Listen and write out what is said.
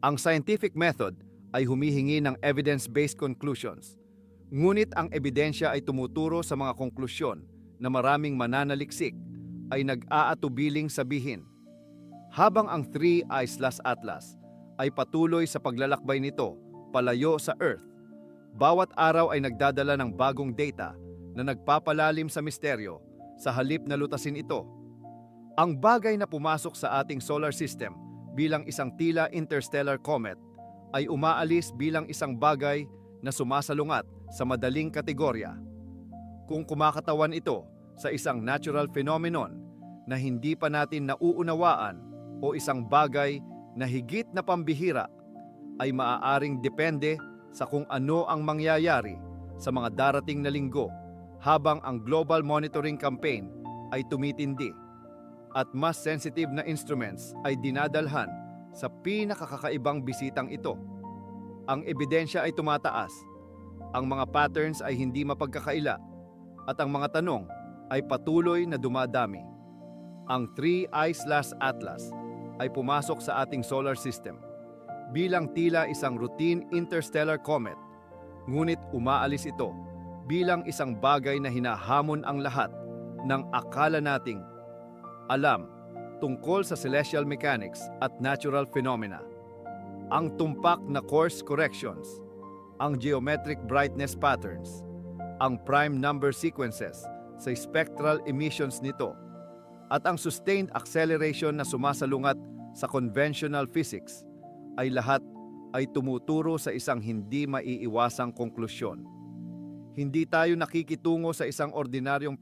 Ang scientific method ay humihingi ng evidence-based conclusions. Ngunit ang ebidensya ay tumuturo sa mga konklusyon na maraming mananaliksik ay nag-aatubiling sabihin. Habang ang Three Islas Atlas ay patuloy sa paglalakbay nito palayo sa Earth, bawat araw ay nagdadala ng bagong data na nagpapalalim sa misteryo sa halip na lutasin ito. Ang bagay na pumasok sa ating solar system bilang isang tila interstellar comet ay umaalis bilang isang bagay na sumasalungat sa madaling kategorya. Kung kumakatawan ito sa isang natural phenomenon na hindi pa natin nauunawaan o isang bagay na higit na pambihira, ay maaaring depende sa kung ano ang mangyayari sa mga darating na linggo habang ang global monitoring campaign ay tumitindi at mas sensitive na instruments ay dinadalhan sa pinakakakaibang bisitang ito. Ang ebidensya ay tumataas, ang mga patterns ay hindi mapagkakaila, at ang mga tanong ay patuloy na dumadami. Ang Three Islas Atlas ay pumasok sa ating solar system bilang tila isang routine interstellar comet, ngunit umaalis ito bilang isang bagay na hinahamon ang lahat ng akala nating alam tungkol sa celestial mechanics at natural phenomena. Ang tumpak na course corrections, ang geometric brightness patterns, ang prime number sequences sa spectral emissions nito, at ang sustained acceleration na sumasalungat sa conventional physics ay lahat ay tumuturo sa isang hindi maiiwasang konklusyon. Hindi tayo nakikitungo sa isang ordinaryong